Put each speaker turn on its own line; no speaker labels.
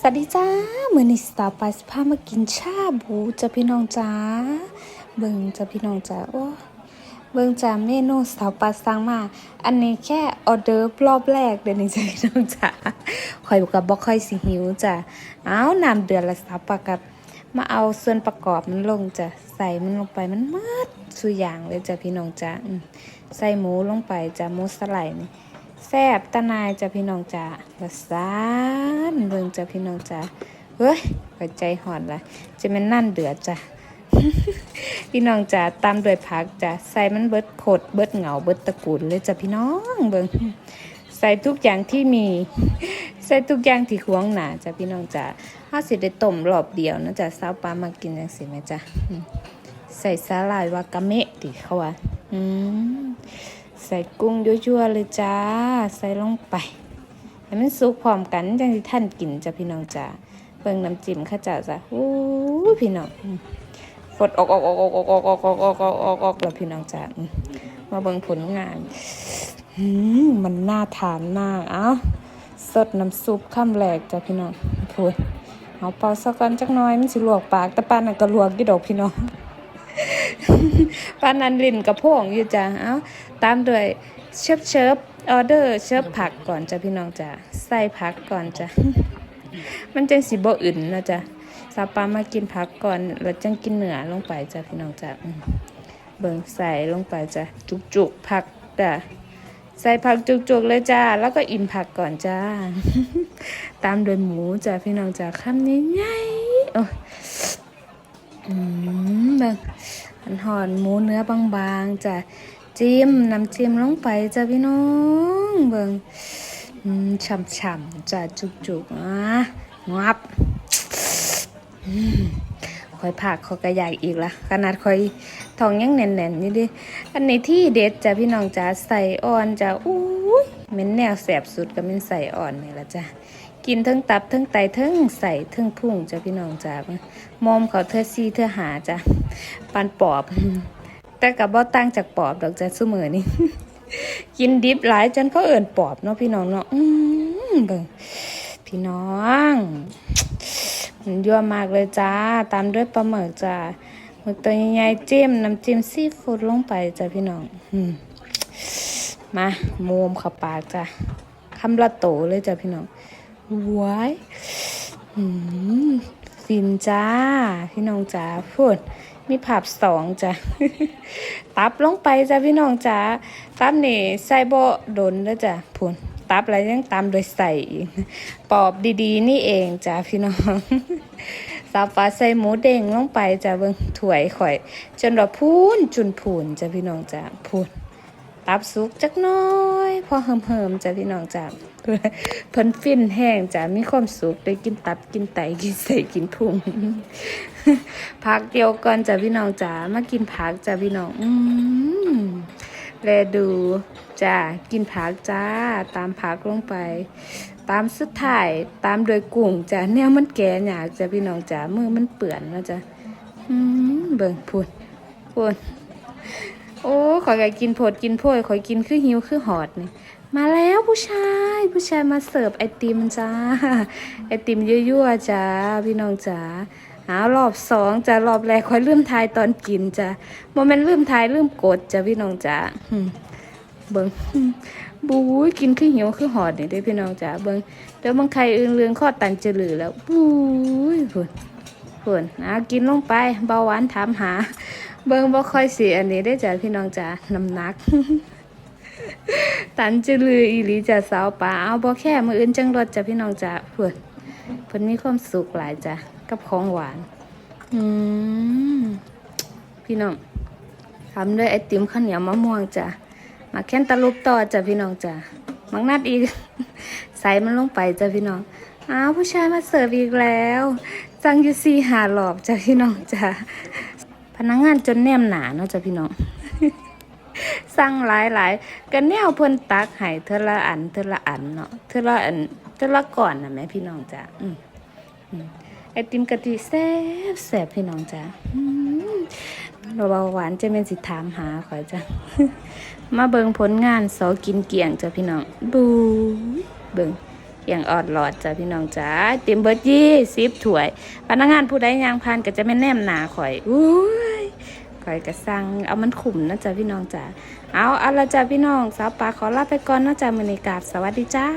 สวัสดีจ้ามือนิสตาร์ไปสพามากินชาบูจ้าพี่น้องจ้าเบิ่งจ้าพี่น้องจ้าโอ้เบิ่งจ้าเมนูสาวปลาสั่งมา อันนี้แค่ออเดอร์รอบแรกเดี๋ยวนี้จ้าพี่น้องจ้าข่อยกับบ่ค่อยสิหิวจ้าเอาน้ำเดือดละสาวปลากับมาเอาส่วนประกอบมันลงจ้ะใส่มันลงไปมันมัดสุอย่างเลยจ้ะพี่น้องจ้าใส่หมูลงไปจ้ะหมูสไลด์นี่แซ่บตะนายจ้ะพี่น้องจ้าละซา เบิ่งจ้ะพี่น้องจ้าเฮ้ยหัวใจหอนละจะเป็นนั่นเดือดจ้ะพี่น้องจ้าตามด้วยผักจ้ะใส่มันเบิดโคดเบิดเหงาเบิดตะกูลเลยจ้ะพี่น้องเบิงใส่ทุกอย่างที่มี ใส่ทุกอย่างที่หวงหนาจ้ะพี่น้องจ้าถ้าสิได้ต้มรอบเดียวนะจ้ะสาวปลามากินจังสิแม่จ้ะใส่สาหร่ายวากาเมะติเขาว่าอืมใส่กุ้งยั่วๆเลยจ้า ใส่ลงไป ให้มันสุกพร้อมกันจังที่ท่านกินจ้ะพี่น้องจ้าเบิ่งน้ำจิ้มข้าจ้าจ้ะโอ้พี่น้องอืมฟดออกออกออกออกออกออกออกออกออกออกออกแล้วพี่น้องจ้าอืมาเบิ่งผลงานมันน่าทานมากเอ้าสดน้ำซุปข้ามแหลกจ้ะพี่น้องพูดเอาเป่าสักกันจักน้อยมันสิลวกปากแต่ปานนั้นก็ลวกกี่ดอกพี่น้องปานนันลินกับพงอยู่จ้ะเอ้าตามด้วยเชิบเชิบ ออเดอร์เชิบผักก่อนจ้ะพี่น้องจ้ะใส่ผักก่อนจ้ะมันจังสิบ่อื่นนะจ้ะซาปามากินผักก่อนแล้วจังกินเนื้อลงไปจ้ะพี่น้องจ้ะเบิ่งใส่ลงไปจ้ะจุกจุกๆผักจ้ะใส่ผักจุกๆเลยจ้า แล้วก็อิ่มผักก่อนจ้า ตามโดยหมูจ้ะพี่น้องจ้ะคำนี้ใหญ่ๆโอ้ยอืมเบิ่งอันหอนหมูเนื้อบางๆจ้ะ จิ้มน้ำจิ้มลงไปจ้ะพี่น้องเบิ่งฉ่ำๆจ้ะจุกๆอะงับอืมคอยผักเขาก็อยากอีกละขนาดคอยทองยังแน่นๆนี่ดิอันนี้ที่เด็ดจ้ะพี่น้องจ้ะใส่อ่อนจ้ะอุ้ยเม็นแนวแสบสุดก็เป็นใส่อ่อนนี่ละจ้ะกินทั้งตับทั้งไตทั้งใส่ทั้งพุ่งจ้ะพี่น้องจ้ามอมเขาเธอซีเธอหาจ้ะปานปอบ แต่กับบ่ตั้งจากปอบดอกจ้ะซุมือนี่กินดิบหลายจนเขาเอิ่นปอบเนาะพี่น้องเนาะอืมเบิ่งพี่น้องมันยั่วมากเลยจ้า ตามด้วยปลาหมึกจ้าหมึกตัวใหญ่ๆจิ้มน้ำจิ้มซีฟู้ดลงไปจ้ะพี่น้องอืมมาโมมขับปากจ้ะคำละโตเลยจ้ะพี่น้องว้ายอืม ฟินจ้า พี่น้องจ้าพูดมีผับสองจ้ะตับลงไปจ้ะพี่น้องจ้าตับนี่ใส่บ่โดนแล้วจ้ะพูนตับอะไรยังตามโดยใส่อีกปอบดีๆ นี่เองจ้ะพี่น้องสาวฟ้าใส่หมูเด้งลงไปจ้ะเบิ่งถ้วยข่อย จนว่าพูนจุนพูนจ้ะพี่น้องจ้าพูน ตับสุกจักน้อยพอเหิมๆจ้ะพี่น้องจ้ะเพิ่นฟินแห้งจ้ะมีความสุขได้กินตับกินไตกินใส่กินพุงพักเดียวก่อนจ้ะพี่น้องจ้ะมากินผักจ้ะพี่น้องอืมแลดูจ้ะกินผักจ้า ตามผักลงไป ตามสุดท้ายตามโดยกุ้งจ้ะแนวมันแก่ยากจ้ะพี่น้องจ้ะมือมันเปื่อนแล้วจ้ะอืมเบิ่งพูดพูด โอ้ขอยก็กินโผดกินโพยขอยกินคือหิวคือหอดนี่มาแล้วผู้ชาย ผู้ชายมาเสิร์ฟไอติมจ้า ไอติมยั่วๆจ้าพี่น้องจ้าหารอบสองจ้ารอบแรกคอยลืมทายตอนกินจ้าโมเมนต์ลืมทายลืมกดจ้าพี่น้องจ้าหึเบิ้งบู๊ยกินคือหิวคือหอดนี่เด้อพี่น้องจ้าเบิ้งเดี๋ยวบางใครอึงเลืองข้อตันจะหลือแล้วบู๊ยพุ่น พุ่นนะกินลงไปเบาหวานถามหา เบิ่งบ่ค่อยสิอันนี้ได้จ้ะพี่น้องจ้ะน้ำหนัก ตันจือลืออีหลีจ้ะสาวป่าเอาบ่แค่มืออื่นจังรถจ้ะพี่น้องจ้ะเพิ่อนเพิ่อนมีความสุขหลายจ้ะกับของหวาน อืมพี่น้องทำด้วยไอติมข้าวเหนียวมะม่วงจ้ะมาแค่นตะลุบต่อจ้ะพี่น้องจ้ะมังนัดอีกใส่มันลงไปจ้ะพี่น้อง อ้าวผู้ชายมาเสิร์ฟอีกแล้ว จังยู่สี่หาหลอบจ้ะพี่น้องจ้ะพนักงานจนแนมหนาเนาะจ้ะพี่น้องสั่งหลายหลายๆกันแนวเพิ่นตักให้เทอละอันเทอละอันเนาะเทอละอันเทอละก่อนนะแม่พี่น้องจ้ะอืมไอติมกะทิแซ่บแซ่บพี่น้องจ้ะเบาหวานจะเป็นสิถามหาขอยจ้ะมาเบิงผลงานสากินเกี่ยงจ้ะพี่น้องบูเบิง อย่างออดหลอดจ้ะพี่น้องจ้าเต็มเบิดยี่สิบถ้วยพนักงานผู้ใดยางพันก็จะไม่แนมหนาข่อยอุ้ยข่อยก็สั่งเอามันขุมนะจ้ะพี่น้องจ้าเอาเอาละจ้ะพี่น้องสาวปลาขอลาไปก่อนนะจ้ะมือนกาบสวัสดีจ้า